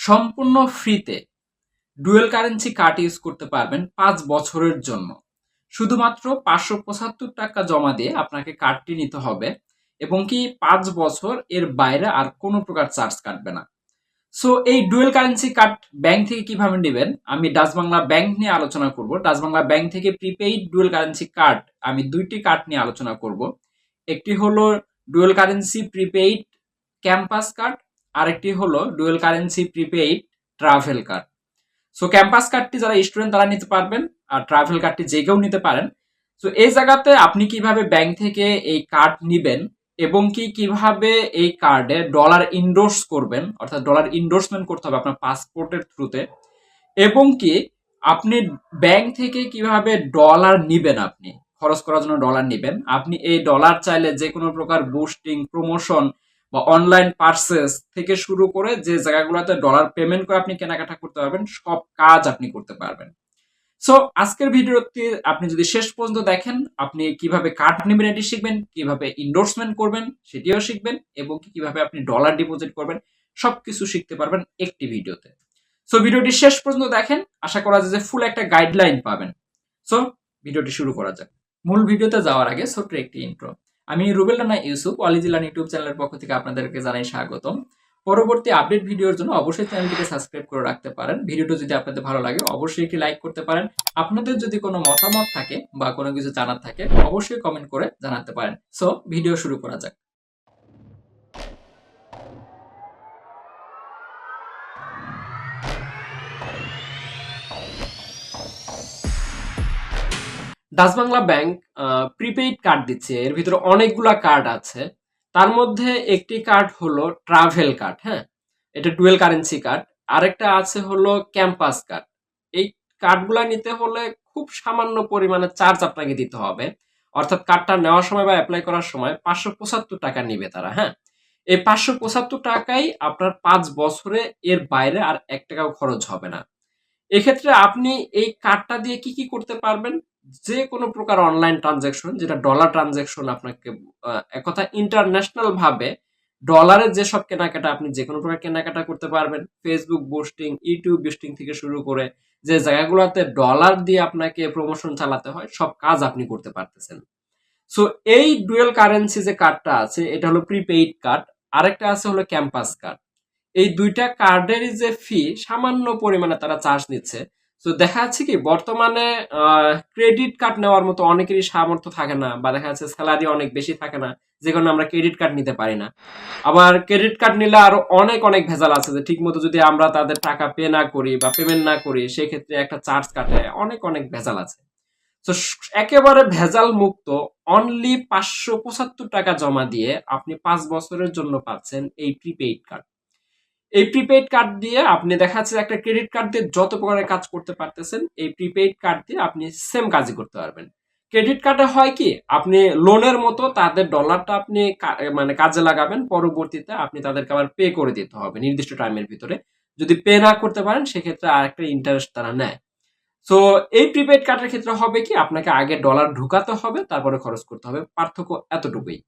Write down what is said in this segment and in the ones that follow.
সম্পূর্ণ ফ্রিতে dual currency card use করতে পারবেন পাঁচ বছরের জন্য। শুধুমাত্র পাঁচশো পঁচাত্তর টাকা জমা দিয়ে আপনাকে কার্ডটি নিতে হবে এবং কি পাঁচ বছর এর বাইরে আর কোনো প্রকার চার্জ কাটবে না। সো, এই ডুয়েল কারেন্সি কার্ড ব্যাংক থেকে কীভাবে নেবেন? আমি ডাচ বাংলা ব্যাংক নিয়ে আলোচনা করব। ডাচ বাংলা ব্যাংক থেকে প্রিপেইড ডুয়েল কারেন্সি কার্ড আমি দুইটি কার্ড নিয়ে আলোচনা করব। একটি হলো dual currency prepaid campus card আরেকটি হলো dual currency prepaid travel card so campus কার্ডটি যারা স্টুডেন্ট তারা নিতে পারবেন আর ট্রাভেল কার্ডটি যে কেউ নিতে পারেন। সো এই জায়গাতে আপনি কীভাবে ব্যাংক থেকে এই কার্ড নিবেন এবং কি কীভাবে এই কার্ডে ডলার ইন্ডোর্স করবেন, অর্থাৎ ডলার ইন্ডোর্সমেন্ট করতে হবে আপনার পাসপোর্টের থ্রুতে এবং কি আপনি ব্যাংক থেকে কীভাবে ডলার নিবেন আপনি, খরচ করার জন্য ডলার নিবেন। আপনি এই ডলার চাইলে যে কোনো প্রকার বুস্টিং প্রমোশন বা অনলাইন পার্সেস থেকে শুরু করে যে জায়গাগুলোতে ডলার পেমেন্ট করে আপনি কেনাকাটা করতে পারবেন, সব কাজ আপনি করতে পারবেন। সো আজকের ভিডিওটি আপনি যদি শেষ পর্যন্ত দেখেন, আপনি কীভাবে কার্ড নেবেন, এটি শিখবেন, কীভাবে ইন্ডোর্সমেন্ট করবেন, সেটিও শিখবেন এবং কীভাবে আপনি ডলার ডিপোজিট করবেন, সবকিছু শিখতে পারবেন একটি ভিডিওতে। সো ভিডিওটি শেষ পর্যন্ত দেখেন, আশা করা যায় যে ফুল একটা গাইডলাইন পাবেন। সো ভিডিওটি শুরু করা যাক। মূল ভিডিওতে যাওয়ার আগে ছোট্ট একটি ইন্ট্রো আমি রুবেল রানা ইউসুফ অলিজিলান ইউটিউব চ্যানেলের পক্ষ থেকে আপনাদেরকে জানাই স্বাগতম। পরবর্তী আপডেট ভিডিওর জন্য অবশ্যই চ্যানেলটিকে সাবস্ক্রাইব করে রাখতে পারেন। ভিডিওটি যদি আপনাদের ভালো লাগে, অবশ্যই একটি লাইক করতে পারেন। আপনাদের যদি কোনো মতামত থাকে বা কোনো কিছু জানার থাকে, অবশ্যই কমেন্ট করে জানাতে পারেন। সো ভিডিও শুরু করা যাক। Dutch Bangla bank prepaid card দিচ্ছে। এর ভিতরে অনেকগুলা কার্ড আছে। তার মধ্যে একটি কার্ড হলো ট্রাভেল কার্ড হ্যাঁ? এটা ডুয়েল কারেন্সি কার্ড আরেকটা আছে হলো ক্যাম্পাস কার্ড এই কার্ডগুলা নিতে হলে খুব সামান্য পরিমাণে চার্জ আপনাকে দিতে হবে। অর্থাৎ কার্ডটা নেওয়ার সময় বা অ্যাপ্লাই করার সময় পাঁচশো পঁচাত্তর টাকা নিবে তারা হ্যাঁ? এই পাঁচশো পঁচাত্তর টাকাই আপনার পাঁচ বছরে এর বাইরে আর এক টাকাও খরচ হবে না। এক্ষেত্রে আপনি এই কার্ডটা দিয়ে কি কি করতে পারবেন? যে কোনো প্রকার অনলাইন ট্রানজ্যাকশন যেটা ডলার ট্রানজ্যাকশন আপনাকে আহ, এক কথা ইন্টারন্যাশনাল ভাবে ডলারের যেসব কেনাকাটা আপনি যে কোনো প্রকার কেনাকাটা করতে পারবেন। ফেসবুক বুস্টিং ইউটিউব বুস্টিং থেকে শুরু করে যে জায়গাগুলোতে ডলার দিয়ে আপনাকে প্রমোশন চালাতে হয় সব কাজ আপনি করতে পারতেছেন। সো এই ডুয়েল কারেন্সি যে কার্ডটা আছে এটা হলো প্রিপেইড কার্ড আরেকটা আছে হলো ক্যাম্পাস কার্ড এই দুইটা কার্ডের যে ফি সামান্য পরিমাণে তারা চার্জ নিচ্ছে। তো দেখা যাচ্ছে কি, বর্তমানে ক্রেডিট কার্ড নেওয়ার মতো অনেকেরই সামর্থ্য থাকে না, বা দেখা যাচ্ছে স্যালারি অনেক বেশি থাকে না, যে কারণে আমরা ক্রেডিট কার্ড নিতে পারি না। আবার ক্রেডিট কার্ড নিলে আরও অনেক অনেক ভেজাল আছে, যে ঠিক মতো যদি আমরা তাদের টাকা পে না করি বা পেমেন্ট না করি, সেক্ষেত্রে একটা চার্জ কাটে, অনেক অনেক ভেজাল আছে। তো একেবারে ভেজাল মুক্ত অনলি পাঁচশো পঁচাত্তর টাকা জমা দিয়ে আপনি পাঁচ বছরের জন্য পাচ্ছেন এই প্রিপেইড কার্ড এই প্রিপেইড কার্ড দিয়ে আপনি দেখা যাচ্ছে একটা ক্রেডিট কার্ড দিয়ে যত প্রকারের কাজ করতে পারতেছেন, এই প্রিপেইড কার্ড দিয়ে আপনি সেম কাজই করতে পারবেন। ক্রেডিট কার্ডে হয় কি, আপনি লোনের মতো তাদের ডলারটা আপনি মানে কাজে লাগাবেন, পরবর্তীতে আপনি তাদেরকে আবার পে করে দিতে হবে নির্দিষ্ট টাইমের ভিতরে। যদি পে না করতে পারেন, সেক্ষেত্রে আরেকটা ইন্টারেস্ট তারা নেয়। সো এই প্রিপেড কার্ডের ক্ষেত্রে হবে কি, আপনাকে আগে ডলার ঢুকাতে হবে, তারপরে খরচ করতে হবে। পার্থক্য এতটুকুই।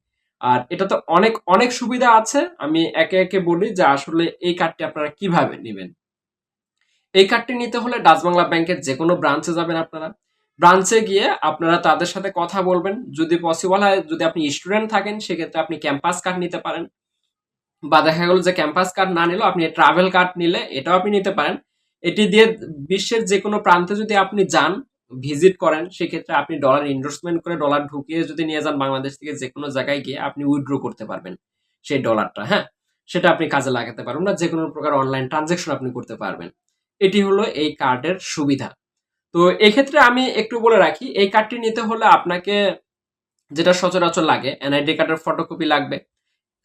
আর এটাতে অনেক অনেক সুবিধা আছে। আমি একে একে বলি যে আসলে এই কার্ডটি আপনারা কীভাবে নেবেন। এই কার্ডটি নিতে হলে ডাচ বাংলা ব্যাংকের যে কোনো ব্রাঞ্চে যাবেন আপনারা। ব্রাঞ্চে গিয়ে আপনারা তাদের সাথে কথা বলবেন। যদি পসিবল হয়, যদি আপনি স্টুডেন্ট থাকেন, সেক্ষেত্রে আপনি ক্যাম্পাস কার্ড নিতে পারেন। বা দেখা গেল যে ক্যাম্পাস কার্ড না নিলেও আপনি ট্রাভেল কার্ড নিলে এটাও আপনি নিতে পারেন। এটি দিয়ে বিশ্বের যে কোনো প্রান্তে যদি আপনি যান ভিজিট করেন, সেক্ষেত্রে আপনি ডলার ইনভেস্টমেন্ট করে ডলার ঢুকিয়ে যদি নিয়ে যান বাংলাদেশ থেকে যে কোনো জায়গায় গিয়ে আপনি উইথড্র করতে পারবেন সেই ডলারটা হ্যাঁ? সেটা আপনি কাজে লাগাতে পারবেন না যে কোনো প্রকার অনলাইন ট্রানজ্যাকশন আপনি করতে পারবেন। এটি হলো এই কার্ডের সুবিধা। তো এক্ষেত্রে আমি একটু বলে রাখি, এই কার্ডটি নিতে হলে আপনাকে যেটা সচরাচর লাগে এনআইডি কার্ডের ফটোকপি লাগবে,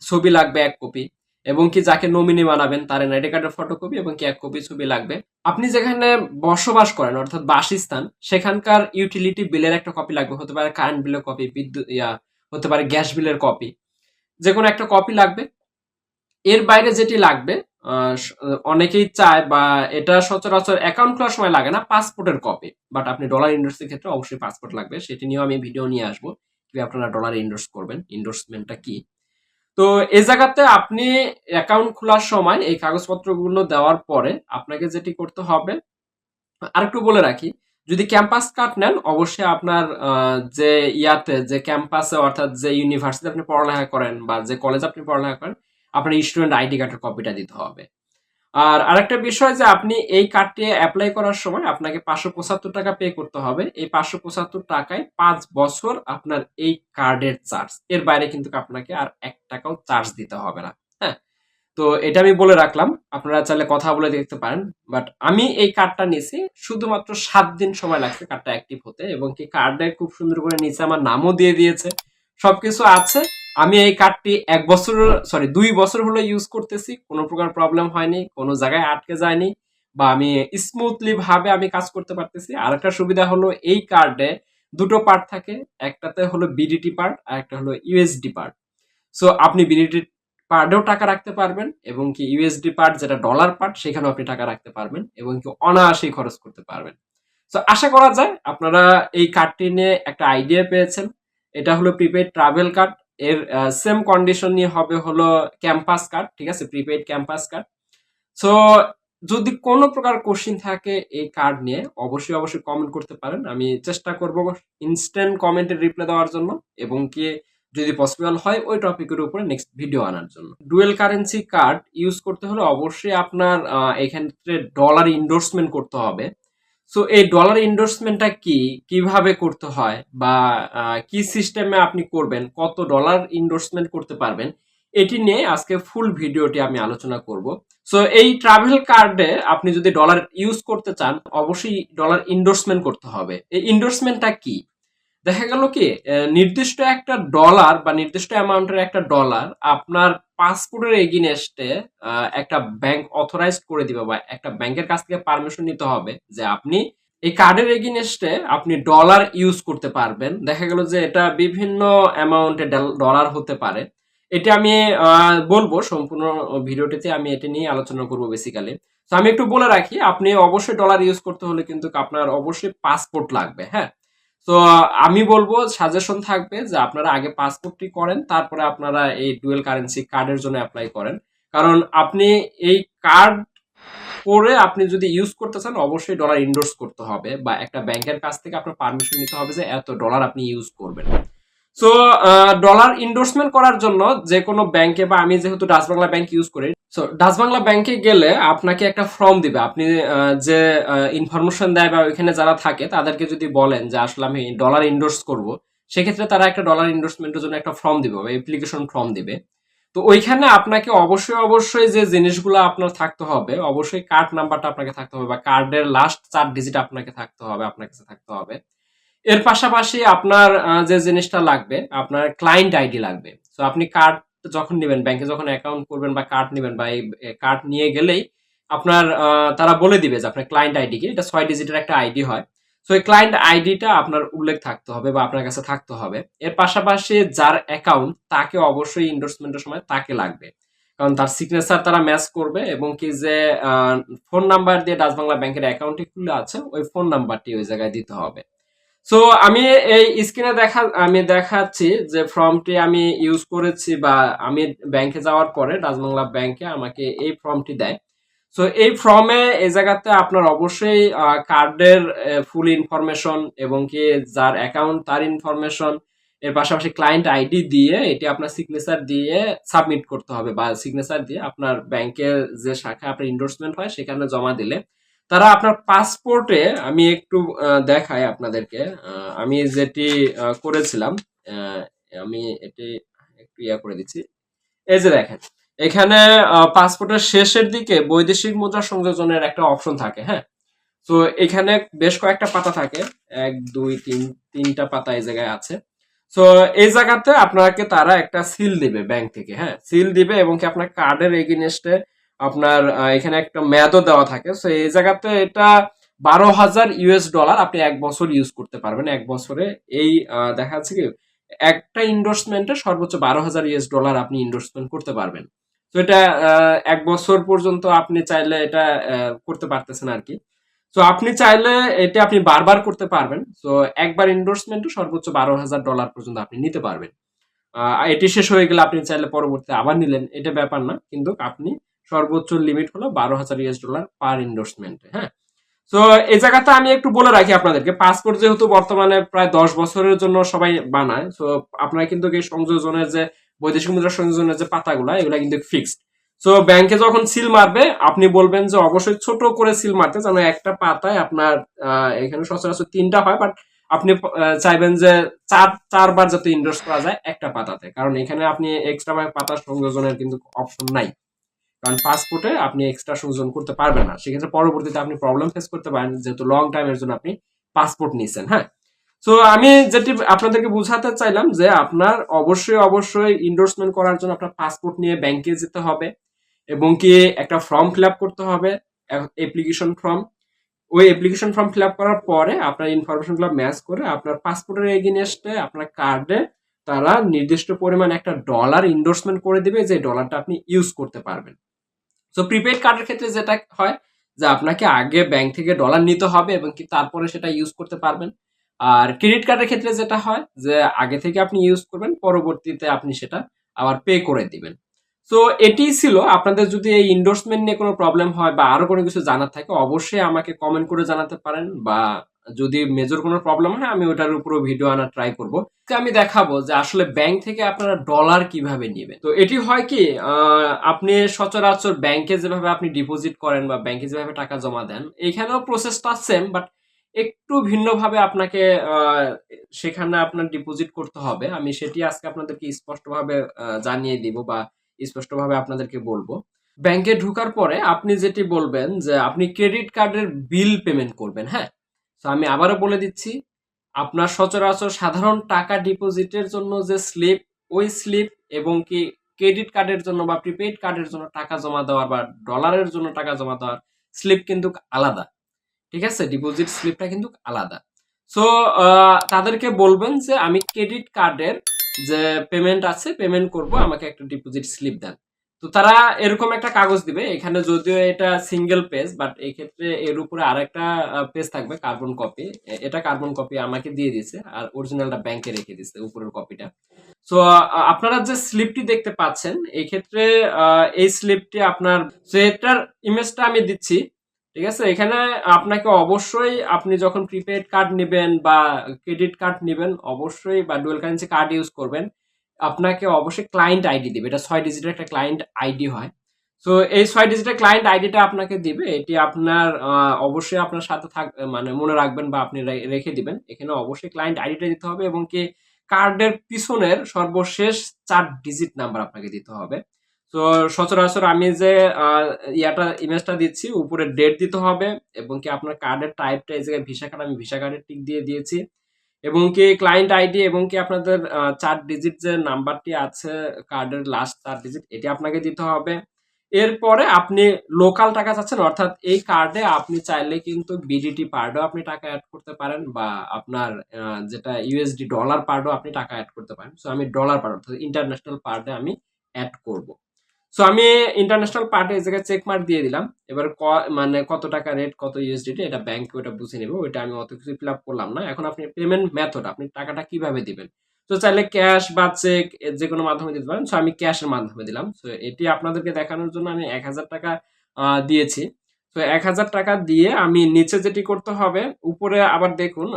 ছবি লাগবে এক কপি এবং কি যাকে নমিনি বানাবেন, তার এনআইডি কার্ডের ফটোকপি এবং কি এক কপি ছবি লাগবে। আপনি যেখানে বসবাস করেন, অর্থাৎ বাসস্থান, সেখানকার ইউটিলিটি বিলের একটা কপি লাগবে, হতে পারে কারেন্ট বিলের কপি বিদ্যুৎ, ইয়া, হতে পারে গ্যাস বিলের কপি যে কোনো একটা কপি লাগবে। এর বাইরে যেটি লাগবে অনেকেই চায় বা এটা সচরাচর অ্যাকাউন্ট খোলার সময় লাগে না পাসপোর্টের কপি বাট আপনি ডলার ইন্ডোর্সের ক্ষেত্রে অবশ্যই পাসপোর্ট লাগবে। সেটি নিয়েও আমি ভিডিও নিয়ে আসব। কীভাবে আপনারা ডলার ইন্ডোর্স করবেন ইন্ডোর্সমেন্টটা কি? তো এই জায়গাতে আপনি অ্যাকাউন্ট খোলার সময় এই কাগজপত্রগুলো দেওয়ার পরে আপনাকে যেটি করতে হবে, আরেকটু বলে রাখি, যদি ক্যাম্পাস কার্ড নেন, অবশ্যই আপনার যে ইয়াতে, যে ক্যাম্পাসে অর্থাৎ যে ইউনিভার্সিটি আপনি পড়ালেখা করেন বা যে কলেজ আপনি পড়ালেখা করেন, আপনার স্টুডেন্ট আইডি কার্ডের কপিটা দিতে হবে। আর আরেকটা বিষয় যে আপনি এই কার্ডটি অ্যাপ্লাই করার সময় আপনাকে পাঁচশো পঁচাত্তর টাকা পে করতে হবে। এই পাঁচশো পঁচাত্তর টাকায় পাঁচ বছর আপনার এই কার্ডের চার্জ এর বাইরে কিন্তু আপনাকে আর এক টাকাও চার্জ দিতে হবে না। হ্যাঁ? তো এটা আমি বলে রাখলাম। আপনারা চাইলে কথা বলে দেখতে পারেন। বাট আমি এই কার্ডটা নিয়েছি। শুধুমাত্র সাত দিন সময় লাগছে কার্ডটা অ্যাক্টিভ হতে এবং কি কার্ডে খুব সুন্দর করে নিচে আমার নামও দিয়ে দিয়েছে। সবকিছু আছে। আমি এই কার্ডটি এক বছর সরি দুই বছর হলো ইউজ করতেছি। কোনো প্রকার প্রবলেম হয়নি, কোনো জায়গায় আটকে যায়নি বা আমি স্মুথলি ভাবে আমি কাজ করতে পারতেছি। আর একটা সুবিধা হলো এই কার্ডে দুটো পার্ট থাকে। একটাতে হলো বিডিটি পার্ট আর একটা হলো ইউএসডি পার্ট সো আপনি বিডিটি পার্টেও টাকা রাখতে পারবেন এবং কি ইউএসডি পার্ট যেটা ডলার পার্ট সেখানেও আপনি টাকা রাখতে পারবেন এবং কি অনায়াসেই খরচ করতে পারবেন। সো আশা করা যায় আপনারা এই কার্ডটি নিয়ে একটা আইডিয়া পেয়েছেন। এটা হলো প্রিপেড ট্রাভেল কার্ড এর সেম কন্ডিশন নিয়ে হবে হলো ক্যাম্পাস কার্ড ঠিক আছে? প্রিপেড ক্যাম্পাস কার্ড সো যদি কোনো প্রকার কোশ্চিন থাকে এই কার্ড নিয়ে, অবশ্যই অবশ্যই কমেন্ট করতে পারেন। আমি চেষ্টা করব ইনস্ট্যান্ট কমেন্টের রিপ্লাই দেওয়ার জন্য এবং কি যদি পসিবল হয়, ওই টপিকের উপরে নেক্সট ভিডিও আনার জন্য। ডুয়েল কারেন্সি কার্ড ইউজ করতে হলে অবশ্যই আপনার এক্ষেত্রে ডলার ইন্ডোর্সমেন্ট করতে হবে। সো এই ডলার ইন্ডোর্সমেন্টটা কি? কীভাবে করতে হয়? বা কি সিস্টেমে আপনি করবেন? কত ডলার ইন্ডোর্সমেন্ট করতে পারবেন? এটি নিয়ে আজকে ফুল ভিডিওটি আমি আলোচনা করব। সো এই ট্রাভেল কার্ডে আপনি যদি ডলার ইউজ করতে চান, অবশ্যই ডলার ইন্ডোর্সমেন্ট করতে হবে। এই ইন্ডোর্সমেন্টটা কি? দেখা গেল কি নির্দিষ্ট একটা ডলার বা নির্দিষ্ট অ্যামাউন্টের একটা ডলার আপনার পাসপোর্টের এগিনেস্টে একটা ব্যাংক অথরাইজড করে দিবে বা একটা ব্যাংকের কাছ থেকে পারমিশন নিতে হবে যে আপনি এই কার্ডের এগিনেস্টে আপনি ডলার ইউজ করতে পারবেন। দেখা গেল যে এটা বিভিন্ন অ্যামাউন্টে ডলার হতে পারে। এটা আমি বলব সম্পূর্ণ ভিডিওটিতে আমি এটা নিয়ে আলোচনা করব বেসিক্যালি তো আমি একটু বলে রাখি, আপনি অবশ্যই ডলার ইউজ করতে হলে কিন্তু আপনার অবশ্যই পাসপোর্ট লাগবে হ্যাঁ? তো, আমি বলব সাজেশন থাকবে যে আপনারা আগে পাসপোর্টটি করেন, তারপরে আপনারা এই ডুয়েল কারেন্সি কার্ডের জন্য অ্যাপ্লাই করেন। কারণ আপনি এই কার্ড করে আপনি যদি ইউজ করতে চান, অবশ্যই ডলার ইন্ডোর্স করতে হবে বা একটা ব্যাংকের কাছ থেকে আপনার পারমিশন নিতে হবে যে এত ডলার আপনি ইউজ করবেন। সো ডলার ইন্ডোর্সমেন্ট করার জন্য যে কোনো ব্যাংকে বা আমি যেহেতু ডাচ বাংলা ব্যাংক ইউজ করি সো ডাচ বাংলা ব্যাংকে গেলে আপনাকে একটা ফর্ম দিবে। আপনি যে ইনফরমেশন দেয় বা ওইখানে যারা থাকে, তাদেরকে যদি বলেন যে, আসলে আমি ডলার ইন্ডোর্স করব, সেক্ষেত্রে তারা একটা ডলার ইন্ডোর্সমেন্টের জন্য একটা ফর্ম দিবে বা অ্যাপ্লিকেশন ফর্ম দিবে। তো ওইখানে আপনাকে অবশ্যই অবশ্যই যে জিনিসগুলো আপনার থাকতে হবে, অবশ্যই কার্ড নাম্বারটা আপনাকে থাকতে হবে বা কার্ডের লাস্ট চার ডিজিট আপনাকে থাকতে হবে, আপনার কাছে থাকতে হবে। এর পাশাপাশি আপনার যে জিনিসটা লাগবে, আপনার ক্লায়েন্ট আইডি লাগবে। তো আপনি কার্ড যখন নেবেন ব্যাংকে যখন অ্যাকাউন্ট করবেন বা কার্ড নেবেন বা এই কার্ড নিয়ে গেলেই আপনার তারা বলে দিবে যে আপনার ক্লায়েন্ট আইডি কি। এটা ছয় ডিজিটের একটা আইডি হয়। তো এই ক্লায়েন্ট আইডিটা আপনার উল্লেখ থাকতে হবে বা আপনার কাছে থাকতে হবে। এর পাশাপাশি যার অ্যাকাউন্ট তাকে অবশ্যই ইন্ডোর্সমেন্টের সময় তাকে লাগবে। কারণ তার সিগনেচার তারা ম্যাচ করবে এবং কি যে ফোন নাম্বার দিয়ে ডাচ বাংলা ব্যাংকের অ্যাকাউন্টটি খুলে আছে, ওই ফোন নাম্বারটি ওই জায়গায় দিতে হবে। সো আমি এই স্ক্রিনে দেখা, আমি দেখাচ্ছি যে ফর্মটি আমি ইউজ করেছি বা আমি ব্যাংকে যাওয়ার পরে রাজবাংলা ব্যাংকে আমাকে এই ফর্মটি দেয়। সো এই ফর্মে এই জায়গাতে আপনার অবশ্যই কার্ডের ফুল ইনফরমেশন এবং কি যার অ্যাকাউন্ট তার ইনফরমেশন এর পাশাপাশি ক্লায়েন্ট আইডি দিয়ে এটি আপনার সিগনেচার দিয়ে সাবমিট করতে হবে বা সিগনেচার দিয়ে আপনার ব্যাংকের যে শাখা আপনার ইন্ডোর্সমেন্ট হয় সেখানে জমা দিলে তারা আপনার পাসপোর্টে আমি একটু দেখাই আপনাদেরকে। আমি যেটি করেছিলাম আমি এটি একটু ইয়া করে দিচ্ছি। এই যে দেখেন, এখানে পাসপোর্টের শেষের দিকে বৈদেশিক মুদ্রা সংযোজনের একটা অপশন থাকে হ্যাঁ? তো এখানে বেশ কয়েকটা পাতা থাকে। এক, দুই, তিন, তিনটা পাতা এই জায়গায় আছে। তো এই জায়গাতে আপনাকে তারা একটা সিল দিবে ব্যাংক থেকে হ্যাঁ? সিল দিবে এবং কি আপনার কার্ডের এগেনস্টে আপনার এখানে একটা মেয়াদও দেওয়া থাকে। তো এই জায়গাতে এটা বারো হাজার ইউএস ডলার আপনি এক বছর ইউজ করতে পারবেন, এক বছরে। এই দেখা যাচ্ছে কি, একটা ইন্ডোর্সমেন্টে সর্বোচ্চ বারো হাজার ইউএস ডলার আপনি ইন্ডোর্সমেন্ট করতে পারবেন। তো এটা এক বছর পর্যন্ত আপনি চাইলে এটা করতে পারতেছেন আর কি। তো আপনি চাইলে এটা আপনি বারবার করতে পারবেন। তো একবার ইন্ডোর্সমেন্টে সর্বোচ্চ বারো হাজার ডলার পর্যন্ত আপনি নিতে পারবেন। এটি শেষ হয়ে গেলে আপনি চাইলে পরবর্তীতে আবার নিলেন। এটা ব্যাপার না, কিন্তু আপনি সর্বোচ্চ লিমিট হলো বারো হাজার ইউএস ডলার পার ইন্ডোর্সমেন্টে হ্যাঁ? তো এই জায়গাতে আমি একটু বলে রাখি আপনাদেরকে। পাসপোর্ট যেহেতু বর্তমানে প্রায় দশ বছরের জন্য সবাই বানায় তো আপনারা কিন্তু এই সংযোজনের যে, বৈদেশিক মুদ্রা সংযোজনের যে পাতাগুলো, এগুলো কিন্তু ফিক্সড সো ব্যাংকে যখন সিল মারবে, আপনি বলবেন যে অবশ্যই ছোট করে সিল মারতে, যেন একটা পাতায় আপনার এখানে সচরাচর তিনটা হয় বাট আপনি চাইবেন যে চার, চারবার যাতে ইন্ডোর্স করা যায় একটা পাতাতে, কারণ এখানে আপনি এক্সট্রা পাতা সংযোজনের কিন্তু অপশন নাই। কারণ পাসপোর্টে আপনি এক্সট্রা সংযোজন করতে পারবেন না। সেক্ষেত্রে পরবর্তীতে আপনি প্রবলেম ফেস করতে পারেন, যেহেতু লং টাইমের জন্য আপনি পাসপোর্ট নিয়েছেন হ্যাঁ? তো আমি যেটি আপনাদেরকে বুঝাতে চাইলাম যে আপনার অবশ্যই অবশ্যই ইন্ডোর্সমেন্ট করার জন্য আপনার পাসপোর্ট নিয়ে ব্যাংকে যেতে হবে এবং কি একটা ফর্ম ফিল করতে হবে অ্যাপ্লিকেশন ফর্ম ওই অ্যাপ্লিকেশন ফর্ম ফিল করার পরে আপনার ইনফরমেশনগুলো ম্যাচ করে আপনার পাসপোর্টের এগেনস্টে আপনার কার্ডে তারা নির্দিষ্ট পরিমাণ একটা ডলার ইন্ডোর্সমেন্ট করে দিবে, যে ডলারটা আপনি ইউজ করতে পারবেন। তো প্রিপেড কার্ডের ক্ষেত্রে যেটা হয় যে আপনাকে আগে ব্যাংক থেকে ডলার নিতে হবে এবং তারপরে সেটা ইউজ করতে পারবেন। আর ক্রেডিট কার্ডের ক্ষেত্রে যেটা হয় যে আগে থেকে আপনি ইউজ করবেন, পরবর্তীতে আপনি সেটা আবার পে করে দিবেন। তো এটি ছিল। আপনাদের যদি এই ইন্ডোর্সমেন্ট নিয়ে কোনো প্রবলেম হয় বা আরও কোনো কিছু জানার থাকে, অবশ্যই আমাকে কমেন্ট করে জানাতে পারেন বা যদি মেজর কোনো প্রবলেম হয়, আমি ওটার উপরও ভিডিও আনা ট্রাই করব। আমি দেখাবো যে আসলে ব্যাংক থেকে আপনারা ডলার কীভাবে নেবেন। তো এটি হয় কি আপনি সচরাচর ব্যাংকে যেভাবে আপনি ডিপোজিট করেন বা ব্যাংকে যেভাবে টাকা জমা দেন, এখানেও প্রসেসটা সেম বাট একটু ভিন্নভাবে আপনাকে সেখানে আপনার ডিপোজিট করতে হবে। আমি সেটি আজকে আপনাদেরকে স্পষ্টভাবে জানিয়ে দিব বা স্পষ্টভাবে আপনাদেরকে বলব। ব্যাংকে ঢোকার পরে আপনি যেটি বলবেন যে আপনি ক্রেডিট কার্ডের বিল পেমেন্ট করবেন হ্যাঁ? তো আমি আবারও বলে দিচ্ছি, আপনার সচরাচর সাধারণ টাকা ডিপোজিটের জন্য যে স্লিপ, ওই স্লিপ এবং কি ক্রেডিট কার্ডের জন্য বা প্রিপেড কার্ডের জন্য টাকা জমা দেওয়ার বা ডলারের জন্য টাকা জমা দেওয়ার স্লিপ কিন্তু আলাদা। ঠিক আছে? ডিপোজিট স্লিপটা কিন্তু আলাদা। সো তাদেরকে বলবেন যে, আমি ক্রেডিট কার্ডের যে পেমেন্ট আছে, পেমেন্ট করব, আমাকে একটা ডিপোজিট স্লিপ দেন। তো তারা এরকম একটা কাগজ দিবে, এখানে যদিও এটা সিঙ্গেল পেজ বাট এই ক্ষেত্রে এর উপরে আরেকটা পেজ থাকবে কার্বন কপি এটা কার্বন কপি আমাকে দিয়ে দিয়েছে, আর অরিজিনালটা ব্যাংকে রেখে দিয়েছে উপরের কপিটা সো আপনারা যে স্লিপটি দেখতে পাচ্ছেন এই ক্ষেত্রে এই স্লিপটি আপনার এটার ইমেজটা আমি দিচ্ছি, ঠিক আছে? এখানে আপনাকে অবশ্যই, আপনি যখন প্রিপেড কার্ড নেবেন বা ক্রেডিট কার্ড নেবেন, অবশ্যই বা ডুয়েল কারেন্সি কার্ড ইউজ করবেন। আপনাকে অবশ্যই ক্লায়েন্ট আইডি দিবে। এটা ছয় ডিজিটের একটা ক্লায়েন্ট আইডি হয়। সো এই ছয় ডিজিটের ক্লায়েন্ট আইডিটা আপনাকে দিবে। এটি আপনার অবশ্যই আপনার সাথে থাক মানে মনে রাখবেন বা আপনি রেখে দিবেন। এখানে অবশ্যই ক্লায়েন্ট আইডিটা দিতে হবে এবং কি কার্ডের পিছনের সর্বশেষ চার ডিজিট নাম্বার আপনাকে দিতে হবে। তো সচরাচর আমি যে ইয়াটা ইমেজটা দিচ্ছি, উপরে ডেট দিতে হবে এবং কি আপনার কার্ডের টাইপটা এই জায়গায় ভিসা কার্ড আমি ভিসা কার্ডের টিক দিয়ে দিয়েছি। এবং কি ক্লায়েন্ট আইডি এবং কি আপনাদের চার ডিজিট যে নাম্বারটি আছে কার্ডের লাস্ট চার ডিজিট এটি আপনাকে দিতে হবে। এরপরে আপনি লোকাল টাকা চাচ্ছেন, অর্থাৎ এই কার্ডে আপনি চাইলে কিন্তু বিডিটি পার্ডও আপনি টাকা অ্যাড করতে পারেন বা আপনার যেটা ইউএসডি ডলার পার্ডও আপনি টাকা অ্যাড করতে পারেন। সো আমি ডলার পার্ড অর্থাৎ ইন্টারন্যাশনাল পার্ডে আমি অ্যাড করব। সো আমি ইন্টারন্যাশনাল পার্টে এই জায়গায় চেক মার্ক দিয়ে দিলাম। এবার ক- মানে কত টাকা রেট কত ইউএসডিটি এটা ব্যাংক ওটা বুঝে নেবে। ওইটা আমি অত কিছু ফিল আপ করলাম না। এখন আপনি পেমেন্ট মেথড আপনি টাকাটা কীভাবে দিবেন? তো চাইলে ক্যাশ বা চেক যে কোনো মাধ্যমে দিতে পারেন। সো আমি ক্যাশের মাধ্যমে দিলাম। সো এটি আপনাদেরকে দেখানোর জন্য আমি এক হাজার টাকা দিয়েছি। তো এক হাজার টাকা দিয়ে আমি নিচে যেটি করতে হবে, উপরে আবার দেখুন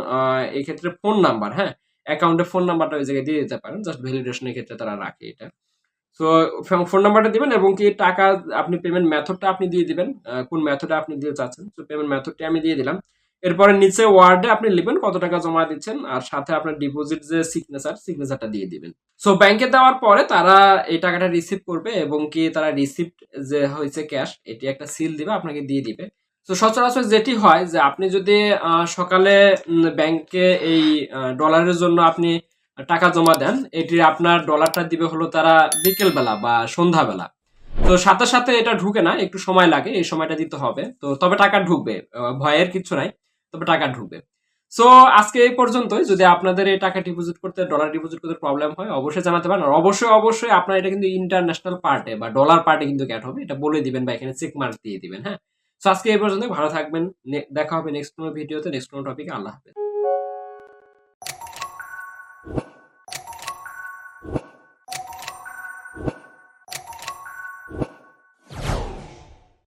এই ফোন নাম্বার হ্যাঁ? অ্যাকাউন্টে ফোন নাম্বারটা ওই জায়গায় দিয়ে দিতে পারেন। জাস্ট ভ্যালিডেশনের ক্ষেত্রে তারা রাখে এটা। তো ফোন নাম্বারটা দিবেন এবং কি টাকা আপনি পেমেন্ট মেথডটা আপনি দিয়ে দিবেন কোন মেথডে আপনি দিতে চাচ্ছেন। তো পেমেন্ট মেথডটি আমি দিয়ে দিলাম। এরপরে নিচে ওয়ার্ডে আপনি লিখবেন কত টাকা জমা দিচ্ছেন আর সাথে আপনার ডিপোজিট যে সিগনেচার সিগনেচারটা দিয়ে দিবেন। সো ব্যাংকে দেওয়ার পরে তারা এই টাকাটা রিসিভ করবে এবং কি তারা রিসিপ্ট যে হয়েছে ক্যাশ এটি একটা সিল দিবে, আপনাকে দিয়ে দিবে। তো সচরাচর যেটি হয় যে আপনি যদি সকালে ব্যাংকে এই ডলারের জন্য আপনি টাকা জমা দেন। এটি আপনার ডলারটা দিবে হলো তারা বিকেল বেলা বা সন্ধ্যাবেলা। তো সাথে সাথে এটা ঢুকে না, একটু সময় লাগে, এই সময়টা দিতে হবে। তো তবে টাকা ঢুকবে ভয়ের কিছু নাই, তবে টাকা ঢুকবে। সো আজকে এই পর্যন্তই। যদি আপনাদের এই টাকা ডিপোজিট করতে ডলার ডিপোজিট করতে প্রবলেম হয়, অবশ্যই জানাতে পারেন। আর অবশ্যই অবশ্যই আপনার এটা কিন্তু ইন্টারন্যাশনাল পার্টে বা ডলার পার্টে কিন্তু ক্যাট হবে। এটা বলে দিবেন বা এখানে চেক মার্ক দিয়ে দিবেন হ্যাঁ? সো আজকে এই পর্যন্ত ভালো থাকবেন। দেখা হবে নেক্সট কোনো ভিডিওতে নেক্সট কোনো টপিকে আল্লাহ হাফেজ।